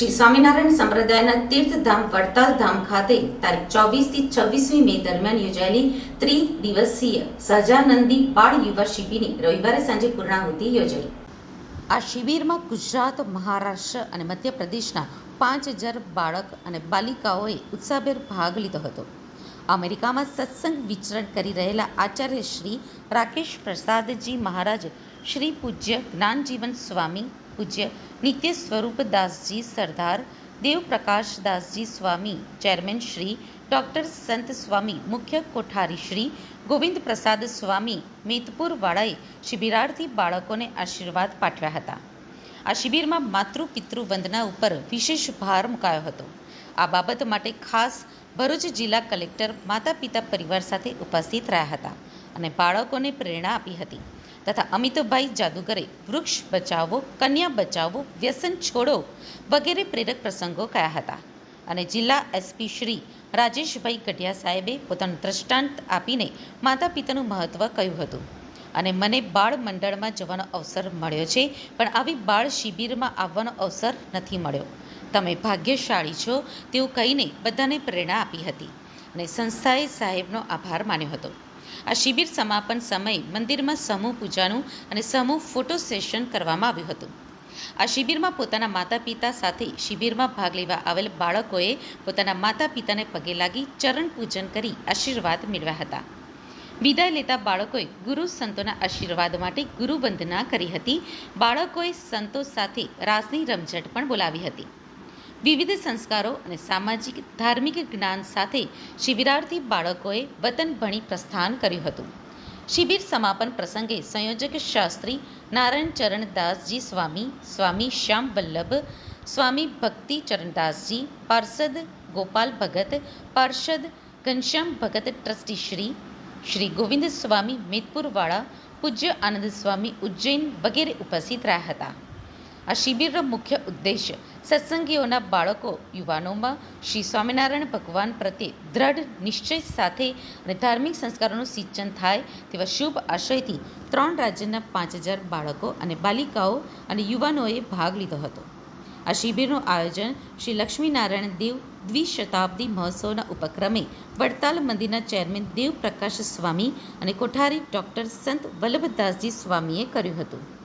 શ્રી સ્વામિનારાયણ સંપ્રદાયના તીર્થધામ વડતાલ ધામ ખાતે તારીખ ચોવીસથી છવ્વીસમી મે દરમિયાન યોજાયેલી ત્રિદિવસીય સહજાનંદી બાળ યુવા શિબિરની રવિવારે સાંજે પૂર્ણાહુતિ યોજાઈ. આ શિબિરમાં ગુજરાત, મહારાષ્ટ્ર અને મધ્યપ્રદેશના પાંચ હજાર બાળક અને બાલિકાઓએ ઉત્સાહભેર ભાગ લીધો હતો. અમેરિકામાં સત્સંગ વિચરણ કરી રહેલા આચાર્ય શ્રી રાકેશ પ્રસાદજી મહારાજ, શ્રી પૂજ્ય જ્ઞાનજીવન સ્વામી પૂજ્ય નિત્ય સ્વરૂપ દાસજી સરદાર દેવપ્રકાશ દાસજી સ્વામી, ચેરમેન શ્રી ડૉક્ટર સંત સ્વામી, મુખ્ય કોઠારી શ્રી ગોવિંદ પ્રસાદ સ્વામી મેતપુર વાળાએ શિબિરાર્થી બાળકોને આશીર્વાદ પાઠવ્યા હતા. આ શિબિરમાં માતૃ પિતૃ વંદના ઉપર વિશેષ ભાર મુકાયો હતો. આ બાબત માટે ખાસ ભરૂચ જિલ્લા કલેક્ટર માતા પિતા પરિવાર સાથે ઉપસ્થિત રહ્યા હતા. અને બાળકોને પ્રેરણા આપી હતી. તથા અમિતભાઈ જાદુગરે વૃક્ષ બચાવો, કન્યા બચાવો, વ્યસન છોડો વગેરે પ્રેરક પ્રસંગો કયા હતા. અને જિલ્લા એસપી શ્રી રાજેશભાઈ કઢિયા સાહેબે પોતાનું દ્રષ્ટાંત આપીને માતા પિતાનું મહત્વ કહ્યું હતું. અને મને બાળ મંડળમાં જવાનો અવસર મળ્યો છે, પણ આવી બાળ શિબિરમાં આવવાનો અવસર નથી મળ્યો. તમે ભાગ્યશાળી છો તેવું કહીને બધાને પ્રેરણા આપી હતી. અને સંસ્થાએ સાહેબનો આભાર માન્યો હતો. આ શિબિર સમાપન સમયે મંદિરમાં સમૂહ પૂજાનું અને સમૂહ ફોટો સેશન કરવામાં આવ્યું હતું. આ શિબિરમાં પોતાના માતા પિતા સાથે શિબિરમાં ભાગ લેવા આવેલ બાળકોએ પોતાના માતા પિતાને પગે લાગી ચરણ પૂજન કરી આશીર્વાદ મેળવ્યા હતા. વિદાય લેતા બાળકોએ ગુરુ સંતોના આશીર્વાદ માટે ગુરુ વંદના કરી હતી. બાળકોએ સંતો સાથે રાસની રમઝટ પણ બોલાવી હતી. વિવિધ સંસ્કારો અને સામાજિક, ધાર્મિક જ્ઞાન સાથે શિબિરાર્થી બાળકોએ વતન ભણી પ્રસ્થાન કર્યું હતું. શિબિર સમાપન પ્રસંગે સંયોજક શાસ્ત્રી નારાયણ ચરણદાસજી સ્વામી સ્વામી શ્યામ વલ્લભ, સ્વામી ભક્તિ ચરણદાસજી, પાર્ષદ ગોપાલ ભગત, પાર્ષદ ઘનશ્યામ ભગત ટ્રસ્ટી શ્રી શ્રી ગોવિંદ સ્વામી મેદપુરવાળા, પૂજ્ય આનંદ સ્વામી ઉજ્જૈન વગેરે ઉપસ્થિત રહ્યા હતા. આ શિબિરનો મુખ્ય ઉદ્દેશ્ય સત્સંગીઓના બાળકો, યુવાનોમાં શ્રી સ્વામિનારાયણ ભગવાન પ્રત્યે દ્રઢ નિશ્ચય સાથે અને ધાર્મિક સંસ્કારોનું સિંચન થાય તેવા શુભ આશયથી ત્રણ રાજ્યના પાંચ હજાર બાળકો અને બાલિકાઓ અને યુવાનોએ ભાગ લીધો હતો. આ શિબિરનું આયોજન શ્રી લક્ષ્મીનારાયણ દેવ દ્વિશતાબ્દી મહોત્સવના ઉપક્રમે વડતાલ મંદિરના ચેરમેન દેવપ્રકાશ સ્વામી અને કોઠારી ડૉક્ટર સંત વલ્લભદાસજી સ્વામીએ કર્યું હતું.